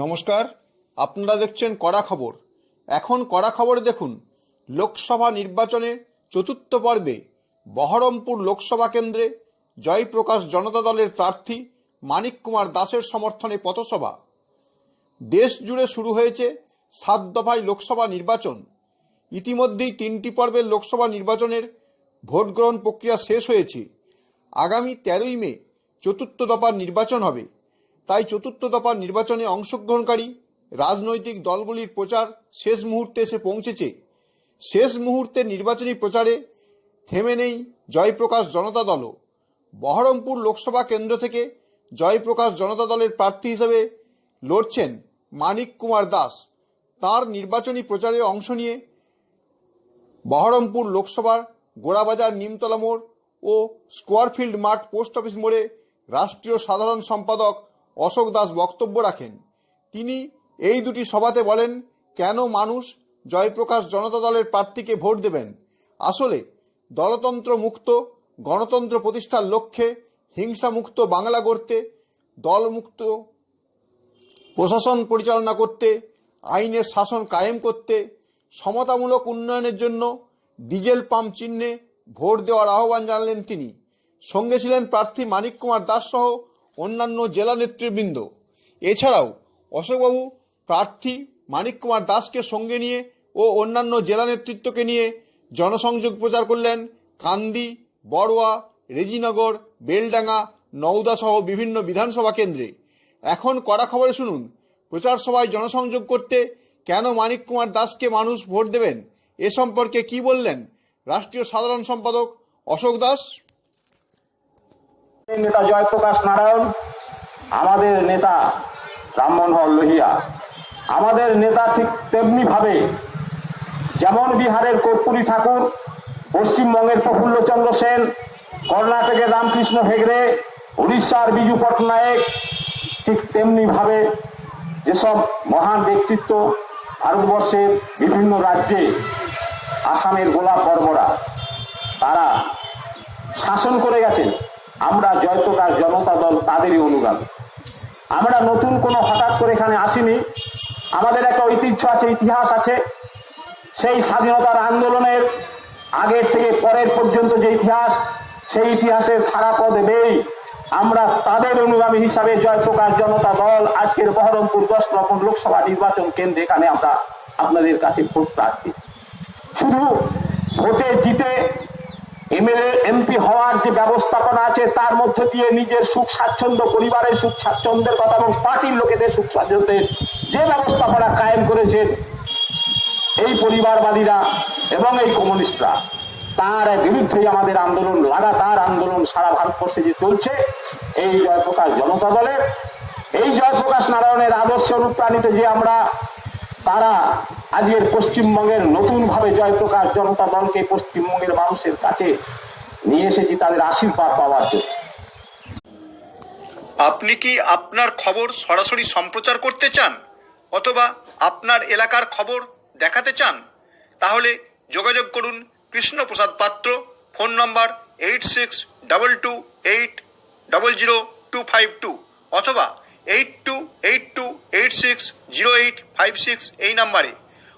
নমস্কার, আপনারা দেখছেন কড়া খবর। এখন কড়া খবর দেখুন, লোকসভা নির্বাচনের চতুর্থ পর্বে বহরমপুর লোকসভা কেন্দ্রে জয়প্রকাশ জনতা দলের প্রার্থী মানিক কুমার দাসের সমর্থনে পথসভা। দেশ জুড়ে শুরু হয়েছে সাত দফায় লোকসভা নির্বাচন। ইতিমধ্যেই তিনটি পর্বের লোকসভা নির্বাচনের ভোট গ্রহণ প্রক্রিয়া শেষ হয়েছে। আগামী তেরোই মে চতুর্থ দফার নির্বাচন হবে। তাই চতুর্থ দফার নির্বাচনে অংশগ্রহণকারী রাজনৈতিক দলগুলির প্রচার শেষ মুহূর্তে এসে পৌঁছেছে। শেষ মুহূর্তে নির্বাচনী প্রচারে থেমে নেই জয়প্রকাশ জনতা দলও। বহরমপুর লোকসভা কেন্দ্র থেকে জয়প্রকাশ জনতা দলের প্রার্থী হিসেবে লড়ছেন মানিক কুমার দাস। তার নির্বাচনী প্রচারে অংশ নিয়ে বহরমপুর লোকসভার গোড়াবাজার নিমতলা মোড় ও স্কোয়ারফিল্ড মাঠ পোস্ট অফিস মোড়ে রাষ্ট্রীয় সাধারণ সম্পাদক অশোক দাস বক্তব্য রাখেন। তিনি এই দুটি সভাতে বলেন, কেন মানুষ জয়প্রকাশ জনতা দলের প্রার্থীকে ভোট দেবেন? আসলে, দলতন্ত্র মুক্ত, গণতন্ত্র প্রতিষ্ঠার লক্ষ্যে হিংসামুক্ত বাংলা গড়তে দলমুক্ত প্রশাসন পরিচালনা করতে, আইনের শাসন কায়েম করতে, সমতামূলক উন্নয়নের জন্য ডিজেল পাম্প চিহ্নে ভোট দেওয়ার আহ্বান জানালেন তিনি। সঙ্গে ছিলেন প্রার্থী মানিক কুমার দাস সহ অন্যান্য জেলা নেতৃবৃন্দ। এছাড়াও অশোকবাবু, প্রার্থী মানিক কুমার দাসকে সঙ্গে নিয়ে ও অন্যান্য জেলা নেতৃত্বকে নিয়ে জনসংযোগ প্রচার করলেন কান্দি, বড়োয়া, রেজিনগর, বেলডাঙ্গা, নওদা সহ বিভিন্ন বিধানসভা কেন্দ্রে। এখন কড়া খবরে শুনুন, প্রচার সভায় জনসংযোগ করতে কেন মানিক কুমার দাসকে মানুষ ভোট দেবেন? এ সম্পর্কে কি বললেন? রাষ্ট্রীয় সাধারণ সম্পাদক অশোক দাস। নেতা জয়প্রকাশ নারায়ণ, আমাদের নেতা রামমোহন লোহিয়া, আমাদের নেতা ঠিক তেমনি ভাবে যেমন বিহারের কর্পূরী ঠাকুর, পশ্চিমবঙ্গের প্রফুল্লচন্দ্র সেন কর্ণাটকের রামকৃষ্ণ হেগড়ে, উড়িষ্যার বিজু পটনায়ক ঠিক তেমনি ভাবে যেসব মহান ব্যক্তিত্ব ভারতবর্ষের বিভিন্ন রাজ্যে, আসামের গোলাপ বর্বরা তারা শাসন করে গেছেন। আমরা জয়প্রকাশ জনতা দল, তাদেরই অনুগামী। আমরা নতুন কোনো হঠাৎ করে এখানে আসিনি। আমাদের একটা ঐতিহ্য আছে, ইতিহাস আছে। সেই স্বাধীনতার আন্দোলনের আগের থেকে পরের পর্যন্ত যে ইতিহাস, সেই ইতিহাসের ধারা পদে নেই। আমরা তাদের অনুগামী হিসাবে জয়প্রকাশ জনতা দল আজকের বহরমপুর দশ রকম লোকসভা নির্বাচন কেন্দ্রে এখানে আমরা আপনাদের কাছে ভোট প্রার্থী। শুধু ভোটে জিতে এমএলএ, এমপি হওয়ার যে ব্যবস্থাপনা আছে, তার মধ্যে দিয়ে নিজের সুখ স্বাচ্ছন্দ্য পরিবারের সুখ স্বাচ্ছন্দ্যের কথা এবং পার্টির লোকেদের সুখ স্বাচ্ছন্দ্যের যে ব্যবস্থাপনা কায়েম করেছেন এই পরিবারবাদীরা এবং এই কমিউনিস্টরা, তার বিরুদ্ধেই আমাদের আন্দোলন, লাগাতার আন্দোলন সারা ভারতবর্ষে যে চলছে, এই জয়প্রকাশ জনতা দলের, এই জয়প্রকাশ নারায়ণের আদর্শ অনুপ্রাণিত যে আমরা, তারা আজকের পশ্চিমবঙ্গের নতুন ভাবে জয়প্রকাশ জনতা দলকে পশ্চিমবঙ্গের মানুষের কাছে নিয়ে এসেছি তাদের আশীর্বাদ পাওয়ার জন্য। আপনি কি আপনার খবর সরাসরি সম্প্রচার করতে চান অথবা আপনার এলাকার খবর দেখাতে চান? তাহলে যোগাযোগ করুন Krishnaprasad Patra, phone number eight six double two eight double zero two five two অথবা eight two eight two eight six zero eight five six এই নাম্বারে।